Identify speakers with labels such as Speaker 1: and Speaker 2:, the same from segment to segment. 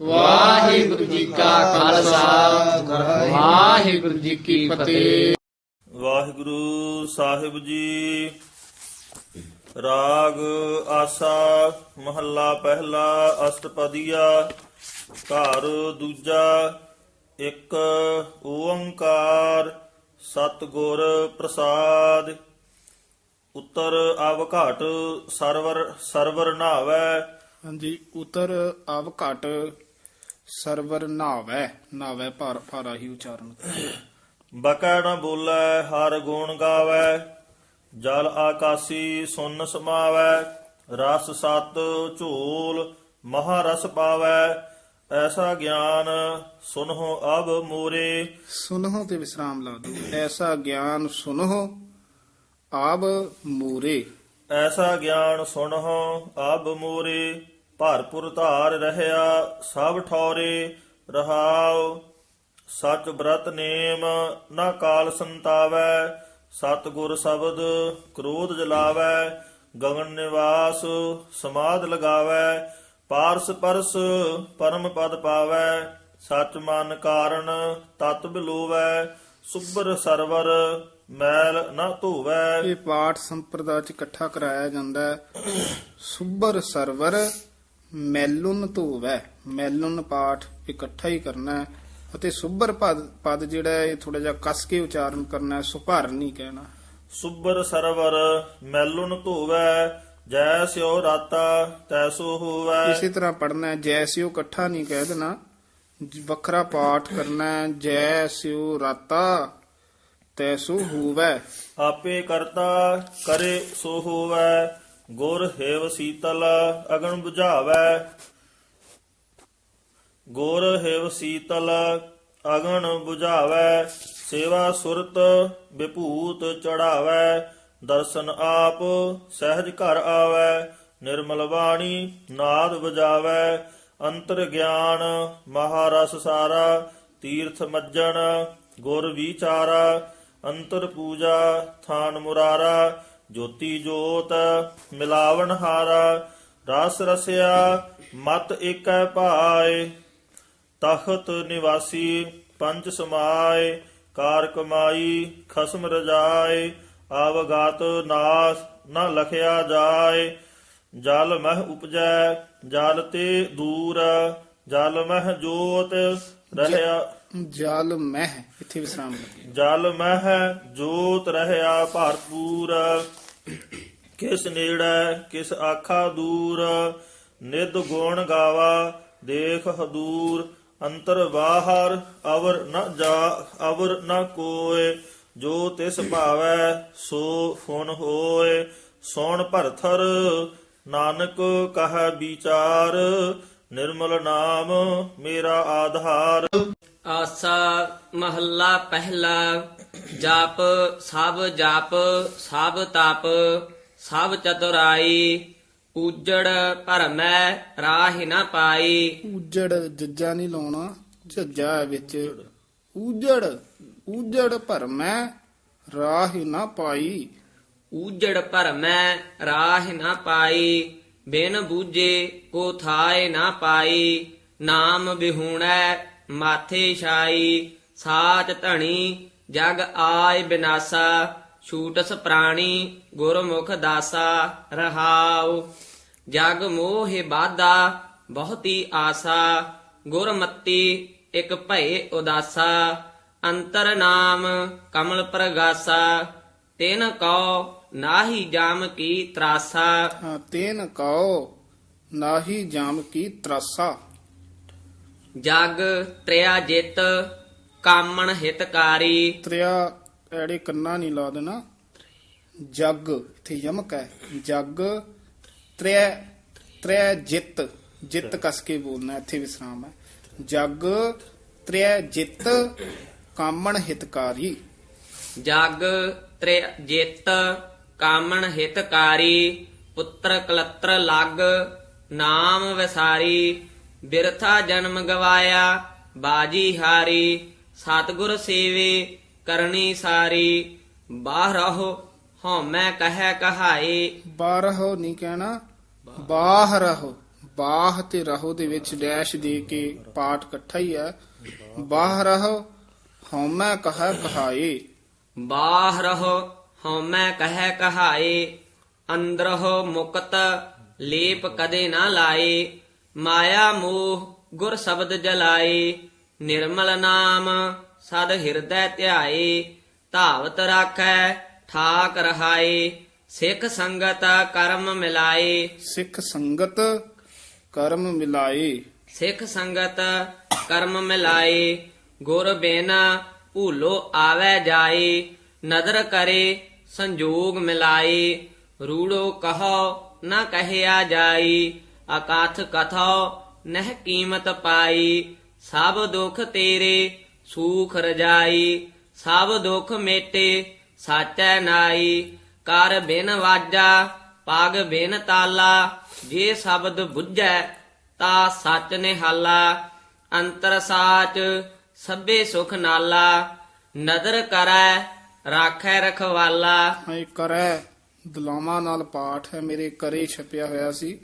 Speaker 1: ਵਾਹਿਗੁਰੂ ਜੀ ਕਾ ਖਾਲਸਾ। ਵਾਹਿਗੁਰੂ ਜੀ ਕੀ ਫਤਿਹ।
Speaker 2: ਵਾਹਿਗੁਰੂ ਸਾਹਿਬ ਜੀ, ਰਾਗ ਆਸਾ ਮਹੱਲਾ ਪਹਿਲਾ, ਅਸ਼ਟਪਦੀਆ, ਘਰ ਦੂਜਾ, ਇੱਕ ਓੰਕਾਰ, ਸਤਿਗੁਰ ਪ੍ਰਸਾਦ। ਉੱਤਰ ਆਵ ਘਾਟ ਸਰਵਰ ਸਰਵਰ ਨਾਵੈ
Speaker 3: ਹਾਂਜੀ ਉਤਰ ਆਵ ਘਟ ਸਰਵਰ ਨਾਵੈ ਨਾਵੈ ਭਾਰ ਭਾਰਾ ਹੀ ਉਚਾਰਨ
Speaker 2: ਬਕੈ ਨ ਬੋਲੇ ਹਰ ਗੁਣ ਗਾਵੇ ਜਲ ਆਕਾਸੀ ਸੁਨ ਸਮਾਵੈ ਰਸ ਸਤ ਝੋਲ ਮਹਾ ਰਸ ਪਾਵੈ ਐਸਾ ਗਿਆਨ ਸੁਨਹੁ ਅਬ ਮੋਰੇ।
Speaker 3: ਸੁਨਹੁ ਤੇ ਵਿਸਰਾਮ ਲਾ ਦੋ ਐਸਾ ਗਿਆਨ ਸੁਨਹੁ ਆਬ ਮੂਰੇ।
Speaker 2: ਐਸਾ ਗਿਆਨ ਸੁਨਹੁ ਅਬ ਮੋਰੇ, ਭਰਪੁਰ ਧਾਰ ਰਹਿਆ, ਸਭ ਠੌਰੇ ਰਹਾਉ। ਸਚ ਬ੍ਰਤ ਨੇਮ, ਨਾ ਕਾਲ ਸੰਤਾਵੈ ਸਤ ਗੁਰ ਸ਼ਬਦ ਕ੍ਰੋਧ ਜਲਾਵੈ, ਗਗਨ ਨਿਵਾਸ ਸਮਾਦ ਲਗਾਵੈ, ਪਾਰਸ ਪਰਸ ਪਰਮ ਪਦ ਪਾਵੈ, ਸਚ ਮਨ ਕਾਰਨ ਤਤ ਬਿਲੋਵੈ ਸੁਬਰ ਸਰਵਰ ਮੈਲ ਨਾ ਧੋਵੈ।
Speaker 3: ਇਹ ਪਾਠ ਸੰਪਰਦਾ ਚ ਇਕੱਠਾ ਕਰਾਇਆ ਜਾਂਦਾ ਹੈ। ਸੁਬਰ ਸਰਵਰ ਮੈਲੁਨ ਧੋਵੈ। ਮੈਲੁਨ ਪਾਠ ਇਕੱਠਾ ਹੀ ਕਰਨਾ ਹੈ ਅਤੇ ਸੁਬਰ ਪਦ ਪਦ ਜਿਹੜਾ ਇਹ ਥੋੜਾ ਜਿਹਾ ਕੱਸ ਕੇ ਉਚਾਰਨ ਕਰਨਾ ਹੈ ਸੁਭਰ ਨਹੀਂ ਕਹਿਣਾ।
Speaker 2: ਸੁਬਰ ਸਰਵਰ ਮੈਲੁਨ ਧੋਵੈ। ਜੈ ਸਿਓ ਰਾਤਾ ਤੈਸੋ ਹੋਵੈ।
Speaker 3: ਇਸੇ ਤਰ੍ਹਾਂ ਪੜਨਾ ਹੈ ਜੈ ਸਿਓ ਇਕੱਠਾ ਨਹੀਂ ਕਹਿ ਦੇਣਾ। ਵੱਖਰਾ ਪਾਠ ਕਰਨਾ ਹੈ ਜੈ ਸਿਓ ਰਾਤਾ। ਤੈਸੂ ਹੋਵੈ।
Speaker 2: ਆਪੇ ਕਰਤਾ ਕਰੇ ਸੋ ਹੋਵੈ, ਗੁਰ ਹੇਵ ਸੀਤਲ ਅਗਨ 부ਝਾਵੈ ਗੁਰ ਹੇਵ ਸੀਤਲ ਅਗਨ 부ਝਾਵੈ ਸੇਵਾ ਸੁਰਤ ਵਿਭੂਤ ਚੜਾਵੈ। ਦਰਸ਼ਨ ਆਪ ਸਹਿਜ ਘਰ ਆਵੈ, ਨਿਰਮਲ ਬਾਣੀ ਨਾਦ ਵਜਾਵੈ। ਅੰਤਰ ਗਿਆਨ ਮਹਾਰਸ ਸਾਰਾ, ਤੀਰਥ ਮੱਜਣ ਗੁਰ ਵਿਚਾਰਾ। ਅੰਤਰ ਪੂਜਾ ਥਾਨ ਮੁਰਾਰਾ ਜੋਤੀ ਜੋਤ ਮਿਲਾਵਣ ਹਾਰਾ ਰਸ ਰਸਿਆ ਮਤ ਏਕੈ ਭਾਏ ਤਖਤ ਨਿਵਾਸੀ ਪੰਜ ਸਮਾਏ ਕਾਰ ਕਮਾਈ ਖਸਮ ਰਜਾਏ ਆਵਗਾਤ ਨਾਸ ਨਾ ਲਖਿਆ ਜਾਏ ਜਲ ਮਹਿ ਉਪਜੈ ਜਲ ਤੇ ਦੂਰ ਜਲ ਮਹਿ ਜੋਤ ਰਹਿਆ
Speaker 3: ਜਲ ਮਹਿ ਇੱਥੇ ਵਿਸਰਾਮ ਲੱਗੇ
Speaker 2: ਜਲ ਮਹਿ ਜੋਤ ਰਹਿਆ ਭਰਪੂਰ ਕਿਸ ਨੇੜੇ ਕਿਸ ਆਖਾ ਦੂਰ ਨਿਦ ਗੁਣ ਗਾਵਾ ਦੇਖ ਹਦੂਰ ਅੰਤਰ ਬਾਹਰ ਅਵਰ ਨ ਜਾ ਅਵਰ ਨ ਕੋਏ ਜੋ ਤਿਸ ਭਾਵੈ ਸੋ ਫੁਨ ਹੋਏ ਸੋਣ ਭਰਥਰ ਨਾਨਕ ਕਹ ਵਿਚਾਰ ਨਿਰਮਲ ਨਾਮ ਮੇਰਾ ਆਧਾਰ
Speaker 1: ਆਸਾ ਮਹੱਲਾ ਪਹਿਲਾ ਜਪ ਸਭ ਜਪ ਸਭ ਤਪ ਸਭ ਚਤੁਰਾਈ ਉਜੜ ਭਰਮੈ ਰਾਹਿ ਨਾ ਪਾਈ।
Speaker 3: ਉਜੜ ਜੱਜਾ ਨਹੀਂ ਲਾਉਣਾ ਝੱਜਾ ਹੈ ਵਿੱਚ। ਉਜੜ ਉਜੜ ਭਰਮੈ ਰਾਹ ਨਾ ਪਾਈ।
Speaker 1: ਉਜੜ ਭਰਮੈ ਰਾਹਿ ਨਾ ਪਾਈ ਬਿਨ ਬੂਝੇ ਕੋ ਥਾਏ ਨਾ ਪਾਈ। ਨਾਮ ਬਿਹੂਣੈ ਮਾਥੇ ਛਾਈ ਸਾਚ ਧਣੀ ਜਗ ਆਇ ਬਿਨਾਸਾ ਛੂਟਸ ਪ੍ਰਾਣੀ ਗੁਰਮੁਖ ਦਾਸਾ ਰਹਾਉ। ਜਗ ਮੋਹਿ ਬਾਧਾ ਬਹੁਤੀ ਆਸਾ ਗੁਰਮਤੀ ਇਕ ਭਏ ਉਦਾਸਾ। ਅੰਤਰ ਨਾਮ ਕਮਲ ਪ੍ਰਗਾਸਾ ਤਿਨ ਕਉ ਨਾਹੀ ਜਾਮ ਕੀ ਤਰਾਸਾ।
Speaker 3: ਹਾਂ, ਤੇਨ ਕਉ ਨਾਹੀ ਜਾਮ ਕੀ ਤਰਾਸਾ।
Speaker 1: ਜਗ ਤ੍ਰਿਆ ਜਿਤ ਕਾਮਣ ਹਿਤਕਾਰੀ।
Speaker 3: ਤ੍ਰਿਆ ਐੜੇ ਕੰਨਾ ਨਹੀਂ ਲਾ ਦੇਣਾ। ਜਗ ਇੱਥੇ ਯਮਕ ਹੈ। ਜਗ ਤ੍ਰਿਆ ਤ੍ਰਿਆ ਜਿੱਤ। ਜਿੱਤ ਕਸ ਕੇ ਬੋਲਣਾ ਇੱਥੇ ਵਿਸਰਾਮ ਹੈ। ਜਗ ਤ੍ਰਿਆ ਜਿੱਤ ਕਾਮਣ ਹਿਤਕਾਰੀ।
Speaker 1: ਜਗ ਤ੍ਰਿਆ ਜਿਤ ਕਾਮਣ ਹਿਤਕਾਰੀ। ਪੁੱਤਰ ਕਲਤਰ ਲਗ ਨਾਮ ਵਿਸਾਰੀ। ਬਿਰਥਾ ਜਨਮ ਗਵਾਇਆ ਬਾਜੀ ਹਾਰੀ ਸਤਿਗੁਰ ਸੇਵੇ ਕਰਨੀ ਸਾਰੀ। ਬਾਹਰਹੁ ਹਉਮੈ ਕਹੈ ਕਹਾਏ।
Speaker 3: ਬਾਰਹੁ ਨਹੀਂ ਕਹਿਣਾ ਬਾਹਰਹੁ। ਬਾਹ ਤੇ ਰਹੋ ਦੇ ਵਿੱਚ ਡੈਸ਼ ਦੇ ਕੇ ਪਾਠ ਇਕੱਠਾ ਹੀ ਹੈ। ਬਾਹ ਰਹੋ ਹਉਮੈ ਕਹੈ ਕਹਾਏ।
Speaker 1: ਬਾਹ ਰਹੋ ਹਉਮੈ ਕਹਿ ਕਹਾਏ। ਅੰਦਰਹੁ ਮੁਕਤ ਲੇਪ ਕਦੇ ਨਾ ਲਾਏ। ਮਾਇਆ ਮੋਹ ਗੁਰ ਸ਼ਬਦ ਜਲਾਏ ਨਿਰਮਲ ਨਾਮ ਸਦ ਹਿਰਦੈ ਧਿਆਏ ਧਾਵਤ ਰਾਖੈ ਠਾਕ ਰਹਾਏ ਸਿੱਖ ਸੰਗਤ ਕਰਮ ਮਿਲਾਏ।
Speaker 3: ਸਿੱਖ ਸੰਗਤ ਕਰਮ ਮਿਲਾਏ।
Speaker 1: ਸਿੱਖ ਸੰਗਤ ਕਰਮ ਮਿਲਾਏ ਗੁਰ ਬਿਨ ਭੂਲੋ ਆਵੈ ਜਾਏ ਨਦਰ ਕਰੇ ਸੰਜੋਗ ਮਿਲਾਏ ਰੂੜੋ ਕਹੋ ਨਾ ਕਹਿਆ ਜਾਈ ਅਕਾਥ ਕਥੋ ਨਹਿ ਕੀਮਤ ਪਾਈ, ਸਭ ਦੁਖ ਤੇਰੇ ਸੂਖ ਰਜਾਈ, ਸਭ ਦੁਖ ਮੇਟੇ ਸਾਚੈ ਨਾਈ, ਕਰ ਬਿਨ ਵਾਜਾ, ਪਗ ਬਿਨ ਤਾਲਾ, ਜੇ ਸ਼ਬਦ ਬੁੱਝੈ ਤਾ ਸੱਚ ਨਿਹਾਲਾ, ਅੰਤਰ ਸਾਚ ਸਭੇ ਸੁਖ ਨਾਲਾ, ਨਦਰ ਕਰੈ, ਰਾਖੈ ਰਖਵਾਲਾ।
Speaker 3: ਇਹ ਕਰੈ, ਦੁਲਾਵਾਂ ਨਾਲ ਪਾਠ ਹੈ, ਮੇਰੇ ਕਰੇ ਛਪਿਆ ਹੋਇਆ ਸੀ।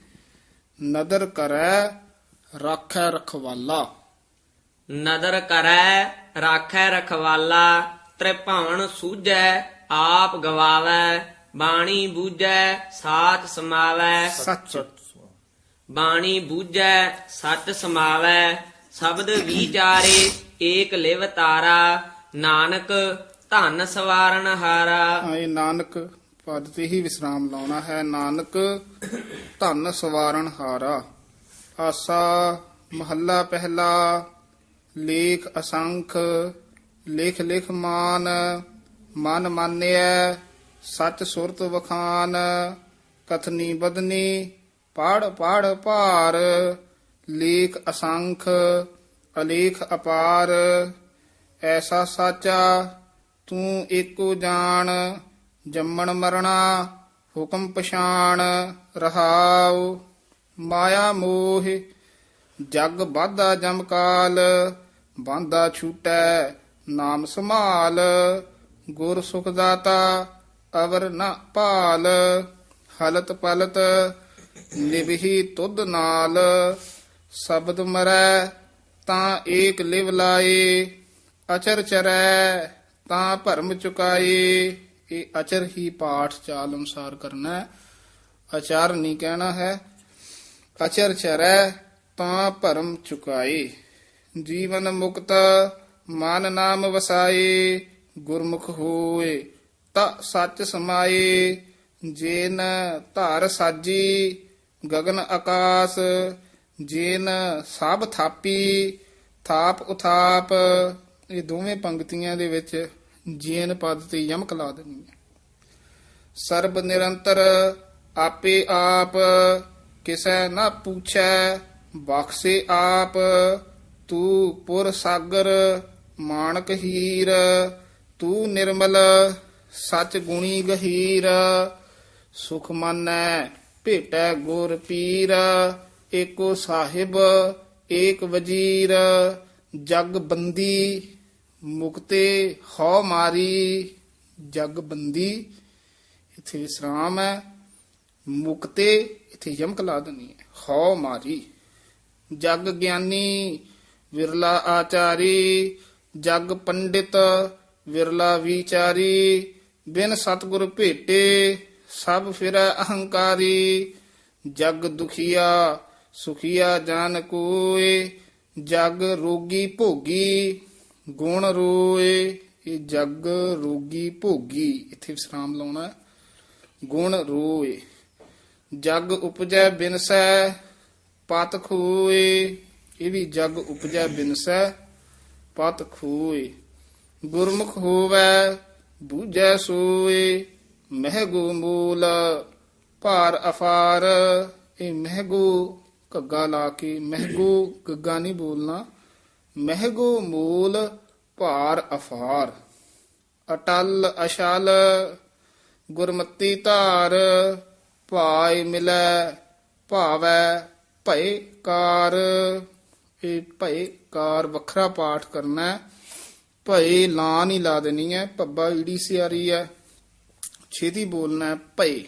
Speaker 3: ਨਦਰ ਕਰੈ ਰਾਖੈ ਰਖਵਾਲਾ।
Speaker 1: ਨਦਰ ਕਰੈ ਰਾਖੈ ਰਖਵਾਲਾ ਤ੍ਰਿਭਵਨ ਸੂਝੈ ਆਪ ਗਵਾਵੈ ਬਾਣੀ ਬੂਝੈ ਸਾਚ ਸਮਾਵੈ।
Speaker 3: ਸੱਚ।
Speaker 1: ਬਾਣੀ ਬੂਝੈ ਸੱਚ ਸਮਾਵੈ ਸ਼ਬਦ ਵਿਚਾਰੇ ਏਕ ਲਿਵ ਤਾਰਾ ਨਾਨਕ ਧਨ ਸਵਾਰਨ ਹਾਰਾ।
Speaker 3: ਆਏ ਨਾਨਕ ਪਦ ਤੇ ਹੀ ਵਿਸਰਾਮ ਲਾਉਣਾ ਹੈ। ਨਾਨਕ, ਧਨ ਸਵਾਰਨ ਹਾਰਾ। ਆਸਾ, ਮਹੱਲਾ ਪਹਿਲਾ। ਲੇਖ ਅਸੰਖ। ਲਿਖ ਲਿਖ ਮਾਨ। ਮਨ ਮਾਨਿਐ, ਸੱਚ ਸੁਰਤ ਵਖਾਨ। ਕਥਨੀ ਬਦਨੀ, ਪੜ ਪੜ ਭਾਰ। ਲੇਖ ਅਸੰਖ, ਅਲੇਖ ਅਪਾਰ। ਐਸਾ ਸਾਚਾ ਤੂੰ ਏਕੋ ਜਾਣ। ਜੰਮਣ ਮਰਣਾ ਹੁਕਮ ਪਛਾਣ ਰਹਾਉ, ਮਾਇਆ ਮੋਹ, ਜਗ ਬਾਧਾ ਜਮਕਾਲ ਬਾਂਦਾ ਛੂਟੈ ਨਾਮ ਸੰਭਾਲ, ਗੁਰ ਸੁਖ ਦਾਤਾ ਅਵਰ ਨ ਭਾਲ, ਹਲਤ ਪਲਤ ਨਿਵਹੀ ਤੁਧ ਨਾਲ, ਸ਼ਬਦ ਮਰੈ ਤਾਂ ਏਕ ਲਿਵ ਲਾਏ, ਅਚਰ ਚਰੈ ਤਾਂ ਭਰਮ ਚੁਕਾਏ। ਇਹ ਅਚਰ ਹੀ ਪਾਠ ਚਾਲ ਅਨੁਸਾਰ ਕਰਨਾ ਹੈ। ਅਚਾਰ ਨਹੀਂ ਕਹਿਣਾ ਹੈ। ਅਚਰ ਚਰੈ ਤਾਂ ਭਰਮ ਚੁਕਾਏ। ਜੀਵਨ ਮੁਕਤ ਮਨ ਨਾਮ ਵਸਾਏ, ਗੁਰਮੁਖ ਹੋਏ, ਤਾ ਸੱਚ ਸਮਾਏ। ਜੇਨ ਧਾਰ ਸਾਜੀ, ਗਗਨ ਆਕਾਸ। ਜੇਨ ਸਭ ਥਾਪੀ, ਥਾਪ ਉਥਾਪ। ਇਹ ਦੋਵੇਂ ਪੰਕਤੀਆਂ ਦੇ ਵਿੱਚ ਜੀਨ ਪਦ ਤੇ ਯਮਕ ਲਾ ਦੇਣੀ ਹੈ। ਸਰਬ ਨਿਰੰਤਰ ਆਪੇ ਆਪ, ਕਿਸੈ ਨਾ ਪੁੱਛੈ, ਬਖਸ਼ੇ ਆਪ, ਤੂੰ ਪੁਰ ਸਾਗਰ ਮਾਨਕ ਹੀਰ, ਤੂੰ ਨਿਰਮਲ, ਸਚ ਗੁਣੀ ਗਹੀਰ, ਸੁਖ ਮਾਨੈ, ਭੇਟੈ ਗੁਰ ਪੀਰ, ਏਕੋ ਸਾਹਿਬ, ਏਕ ਵਜੀਰ, ਜਗ ਬੰਦੀ ਮੁਕਤੇ ਹਉ ਮਾਰੀ ਜਗ ਬੰਦੀ ਇਥੇ ਵਿਸਰਾਮ ਹੈ। ਮੁਕਤੇ ਇਥੇ ਯਮਕ ਲਾ ਦੇਣੀ ਹੈ। ਹਉ ਮਾਰੀ, ਜਗ ਗਿਆਨੀ ਵਿਰਲਾ ਆਚਾਰੀ, ਜਗ ਪੰਡਿਤ ਵਿਰਲਾ ਵਿਚਾਰੀ, ਬਿਨ ਸਤਗੁਰ ਭੇਟੇ ਸਭ ਫਿਰੈ ਅਹੰਕਾਰੀ, ਜਗ ਦੁਖੀਆ ਸੁਖੀਆ ਜਾਨ ਕੋਏ, ਜਗ ਰੋਗੀ ਭੋਗੀ ਗੁਣ ਰੋਏ ਇਹ ਜਗ ਰੋਗੀ ਭੋਗੀ। ਇੱਥੇ ਵਿਸਰਾਮ ਲਾਉਣਾ ਗੁਣ ਰੋਏ, ਜਗ ਉਪਜੈ ਬਿਨਸੈ, ਪਤ ਖੋਏ। ਇਹ ਵੀ ਜਗ ਉਪਜੈ ਬਿਨਸੈ, ਪਤ ਖੋਏ। ਗੁਰਮੁਖ ਹੋਵੈ, ਬੂਝੈ ਸੋਏ। ਮਹਿਗੂ ਮੂਲ, ਭਾਰ ਅਫਾਰ। ਇਹ ਮਹਿਗੂ ਘੱਗਾ ਲਾ ਕੇ ਮਹਿਗੂ ਗੱਗਾ ਨਹੀਂ ਬੋਲਣਾ। ਮਹਿਗੂ ਮੂਲ ਭਾਰ ਅਫਾਰ, ਅਟਲ ਅਸ਼ਲ ਗੁਰਮਤੀ ਧਾਰ, ਭਾਇ ਮਿਲੈ ਭਾਵੈ ਭਏ ਕਾਰ, ਇਹ ਭਏ ਕਾਰ ਵੱਖਰਾ ਪਾਠ ਕਰਨਾ ਹੈ। ਭਏ ਲਾ ਨਹੀਂ ਲਾ ਦੇਣੀ ਹੈ ਪੱਬਾ ਈੜੀ ਸਿਆਰੀ ਹੈ। ਛੇਤੀ ਬੋਲਣਾ ਹੈ, ਭਏ,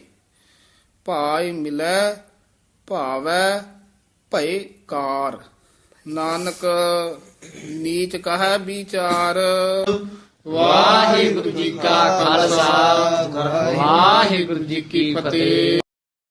Speaker 3: ਭਾਇ ਮਿਲੈ ਭਾਵੈ ਭਏ ਕਾਰ। ਨਾਨਕ ਨੀਚ ਕਹੈ ਵਿਚਾਰ।
Speaker 1: ਵਾਹਿਗੁਰੂ ਜੀ ਕਾ ਖਾਲਸਾ। ਵਾਹਿਗੁਰੂ ਜੀ ਕੀ ਫਤਿਹ।